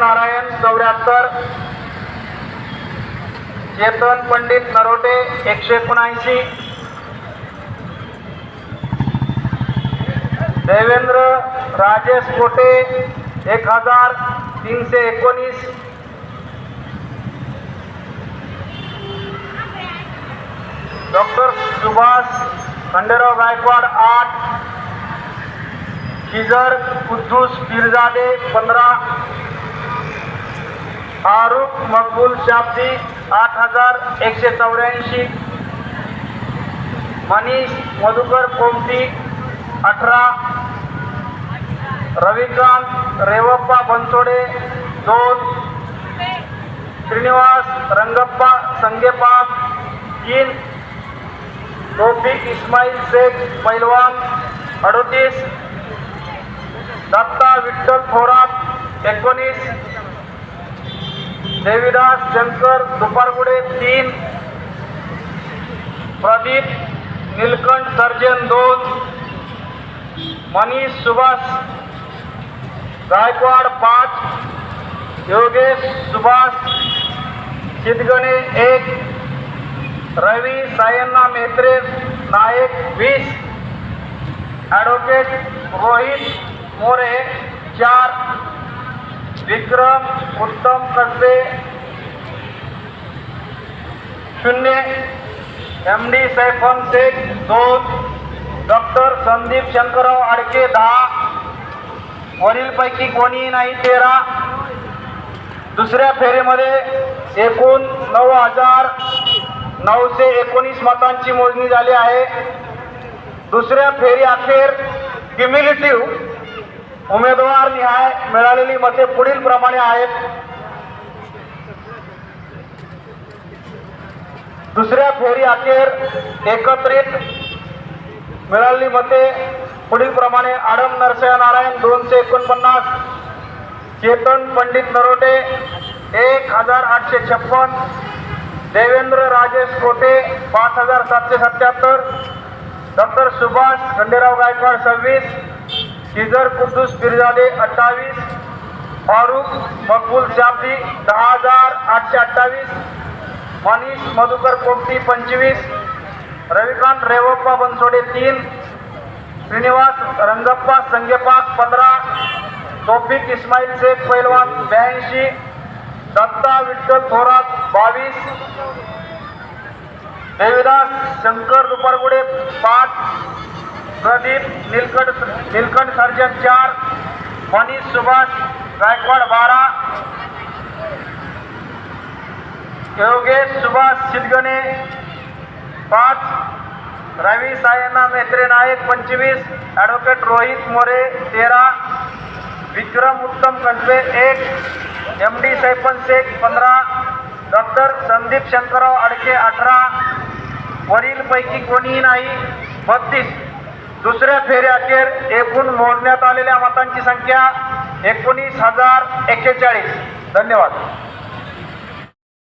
नारायण चौऱ्याहत्तर. चेतन पंडित नरोटे एकशे एकोणऐंशी. देवेंद्र राजेश कोटे एक हजार तीनशे एकोणीस. डॉक्टर सुभाष खंडेराव गायकवाड आठ. किजर कुद्दूस पिरजादे पंधरा. फारुख मकबूल शाब्दी आठ हजार एकशे चौऱ्याऐंशी. मनीष मधुकर कोमती अठरा. रविकांत रेवप्पा बनसोडे दोन. श्रीनिवास रंगप्पा संगेपा तीन. तोफिक इस्माईल शेख पैलवान अडोतीस. दत्ता विठ्ठल थोरात एकोणीस. देविदास शंकर दुपारगुडे तीन प्रदीप नीलकंठ सर्जन दोन मनीष सुभाष गायकवाड पाच योगेश सुभाष चितगणे एक रवी सायन्ना मेत्रे नायक वीस ॲडव्होकेट रोहित मोरे चार विक्रम उत्तम कसबे शून्य. एम डी सैफन शेख दोन. डॉक्टर संदीप शंकरराव आडके दहा. वरीलपैकी कोणीही नाही तेरा. दुसऱ्या फेरीमध्ये एकूण नऊ हजार नऊशे एकोणीस मतांची मोजणी झाली आहे. दुसऱ्या फेरी अखेर क्युम्युलेटिव्ह उमेदवार निहाय मिळालेली मते पुढील प्रमाणे आहेत. दुसऱ्या फेरी अखेर एकत्रित मिळालेली मते पुढील प्रमाणे आडम नरसया नारायण दोनशे एकोणपन्नास चेतन पंडित नरोटे एक हजार आठशे छप्पन देवेंद्र राजेश कोटे पाच हजार सातशे सत्याहत्तर डॉक्टर सुभाष खंडेराव गायकवाड सव्वीस शिजर कुद्दूस फिरजादे अठ्ठावीस फारुख मकबूल शाब्दी दहा हजार आठशे अठ्ठावीस मनीष मधुकर कोपटी पंचवीस रविकांत रेवप्पा बनसोडे तीन श्रीनिवास रंगप्पा संगेपाक पंधरा तोफिक इस्माईल शेख पैलवान ब्याऐंशी दत्ता विठ्ठल थोरात बावीस देविदास शंकर दुपारगुडे पाच प्रदीप निलकंठ निलकंठ सर्जन चार मनीष सुभाष गायकवाड बारा योगेश सुभाष शिदगणे पाच रवी सायना मेत्रे नायक पंचवीस ॲडव्होकेट रोहित मोरे तेरा विक्रम उत्तम कंटवे एक एम डी सैपन शेख पंधरा डॉक्टर संदीप शंकरराव अडके अठरा वरीलपैकी कोणीही नाही बत्तीस. दुसऱ्या फेरी अखेर एकूण मोडण्यात आलेल्या मतांची संख्या एकोणीस हजार एक्केचाळीस धन्यवाद.